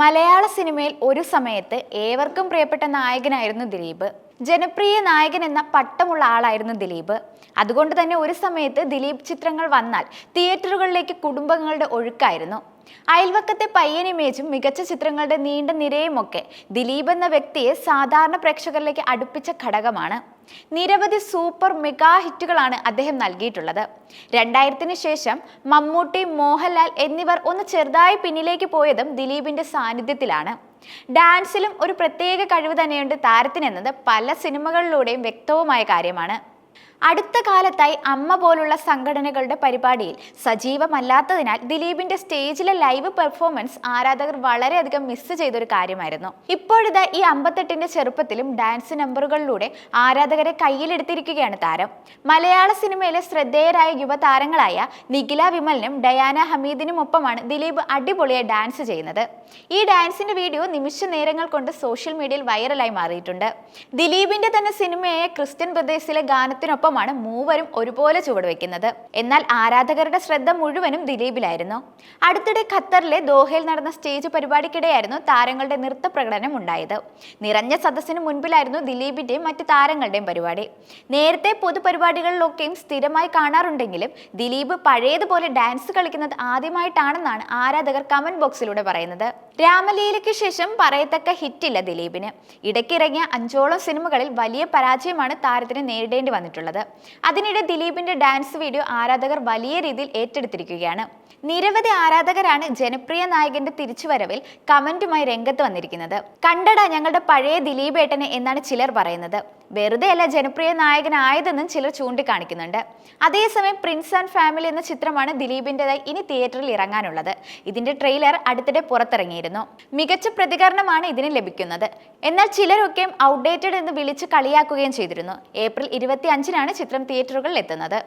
മലയാള സിനിമയിൽ ഒരു സമയത്ത് ഏവർക്കും പ്രിയപ്പെട്ട നായകനായിരുന്നു ദിലീപ്. ജനപ്രിയ നായകൻ എന്ന പട്ടമുള്ള ആളായിരുന്നു ദിലീപ്. അതുകൊണ്ട് തന്നെ ഒരു സമയത്ത് ദിലീപ് ചിത്രങ്ങൾ വന്നാൽ തിയേറ്ററുകളിലേക്ക് കുടുംബങ്ങളുടെ ഒഴുക്കായിരുന്നു. അയൽവക്കത്തെ പയ്യൻ ഇമേജും മികച്ച ചിത്രങ്ങളുടെ നീണ്ട നിരയുമൊക്കെ ദിലീപ് എന്ന വ്യക്തിയെ സാധാരണ പ്രേക്ഷകരിലേക്ക് അടുപ്പിച്ച ഘടകമാണ്. നിരവധി സൂപ്പർ മെഗാ ഹിറ്റുകളാണ് അദ്ദേഹം നൽകിയിട്ടുള്ളത്. രണ്ടായിരത്തിന് ശേഷം മമ്മൂട്ടി മോഹൻലാൽ എന്നിവർ ഒന്ന് ചെറുതായി പിന്നിലേക്ക് പോയതും ദിലീപിന്റെ സാന്നിധ്യത്തിലാണ്. ഡാൻസിലും ഒരു പ്രത്യേക കഴിവ് തന്നെയുണ്ട് താരത്തിനെന്നത് പല സിനിമകളിലൂടെയും വ്യക്തവുമായ കാര്യമാണ്. അടുത്ത കാലത്തായി അമ്മ പോലുള്ള സംഘടനകളുടെ പരിപാടിയിൽ സജീവമല്ലാത്തതിനാൽ ദിലീപിന്റെ സ്റ്റേജിലെ ലൈവ് പെർഫോമൻസ് ആരാധകർ വളരെയധികം മിസ് ചെയ്തൊരു കാര്യമായിരുന്നു. ഇപ്പോഴിതാ ഈ അമ്പത്തെട്ടിന്റെ ചെറുപ്പത്തിലും ഡാൻസ് നമ്പറുകളിലൂടെ ആരാധകരെ കയ്യിലെടുത്തിരിക്കുകയാണ് താരം. മലയാള സിനിമയിലെ ശ്രദ്ധേയരായ യുവതാരങ്ങളായ നിഖില വിമലിനും ഡയാന ഹമീദിനും ഒപ്പമാണ് ദിലീപ് അടിപൊളിയായി ഡാൻസ് ചെയ്യുന്നത്. ഈ ഡാൻസിന്റെ വീഡിയോ നിമിഷ നേരങ്ങൾ കൊണ്ട് സോഷ്യൽ മീഡിയയിൽ വൈറലായി മാറിയിട്ടുണ്ട്. ദിലീപിന്റെ തന്നെ സിനിമയായ ക്രിസ്ത്യൻ ബ്രദേഴ്സിലെ ഗാനത്തിനൊപ്പമാണ് മൂവരും ഒരുപോലെ ചുവടുവെക്കുന്നത് എന്നാൽ ആരാധകരുടെ ശ്രദ്ധ മുഴുവനും ദിലീപിലായിരുന്നു. അടുത്തിടെ ഖത്തറിലെ ദോഹയിൽ നടന്ന സ്റ്റേജ് പരിപാടിക്കിടെയായിരുന്നു താരങ്ങളുടെ നൃത്ത പ്രകടനം ഉണ്ടായത്. നിറഞ്ഞ സദസ്സിന് മുൻപിലായിരുന്നു ദിലീപിന്റെയും മറ്റു താരങ്ങളുടെയും പരിപാടി. നേരത്തെ പൊതുപരിപാടികളിലൊക്കെയും സ്ഥിരമായി കാണാറുണ്ടെങ്കിലും ദിലീപ് പഴയതുപോലെ ഡാൻസ് കളിക്കുന്നത് ആദ്യമായിട്ടാണെന്നാണ് ആരാധകർ കമന്റ് ബോക്സിലൂടെ പറയുന്നത്. രാമലീലയ്ക്ക് ശേഷം പറയത്തക്ക ഹിറ്റില്ല ദിലീപിന്. ഇടയ്ക്കിറങ്ങിയ അഞ്ചോളം സിനിമകളിൽ വലിയ പരാജയമാണ് താരത്തിന് നേരിടേണ്ടി വന്നിട്ടുള്ളത്. അതിനിടെ ദിലീപിന്റെ ഡാൻസ് വീഡിയോ ആരാധകർ വലിയ രീതിയിൽ ഏറ്റെടുത്തിരിക്കുകയാണ്. നിരവധി ആരാധകരാണ് ജനപ്രിയ നായകന്റെ തിരിച്ചുവരവിൽ കമന്റുമായി രംഗത്ത് വന്നിരിക്കുന്നത്. കണ്ടടാ ഞങ്ങളുടെ പഴയ ദിലീപേട്ടനെ എന്നാണ് ചിലർ പറയുന്നത്. വെറുതെ അല്ല ജനപ്രിയ നായകനായതെന്നും ചിലർ ചൂണ്ടിക്കാണിക്കുന്നുണ്ട്. അതേസമയം പ്രിൻസ് ആൻഡ് ഫാമിലി എന്ന ചിത്രമാണ് ദിലീപിന്റെതായി ഇനി തിയേറ്ററിൽ ഇറങ്ങാനുള്ളത്. ഇതിന്റെ ട്രെയിലർ അടുത്തിടെ പുറത്തിറങ്ങിയിരുന്നു. മികച്ച പ്രതികരണമാണ് ഇതിന് ലഭിക്കുന്നത്. എന്നാൽ ചിലരൊക്കെ ഔട്ട്ഡേറ്റഡ് എന്ന് വിളിച്ച് കളിയാക്കുകയും ചെയ്തിരുന്നു. ഏപ്രിൽ ഇരുപത്തി അഞ്ചിനാണ് ചിത്രം തിയേറ്ററുകളിൽ എത്തുന്നത്.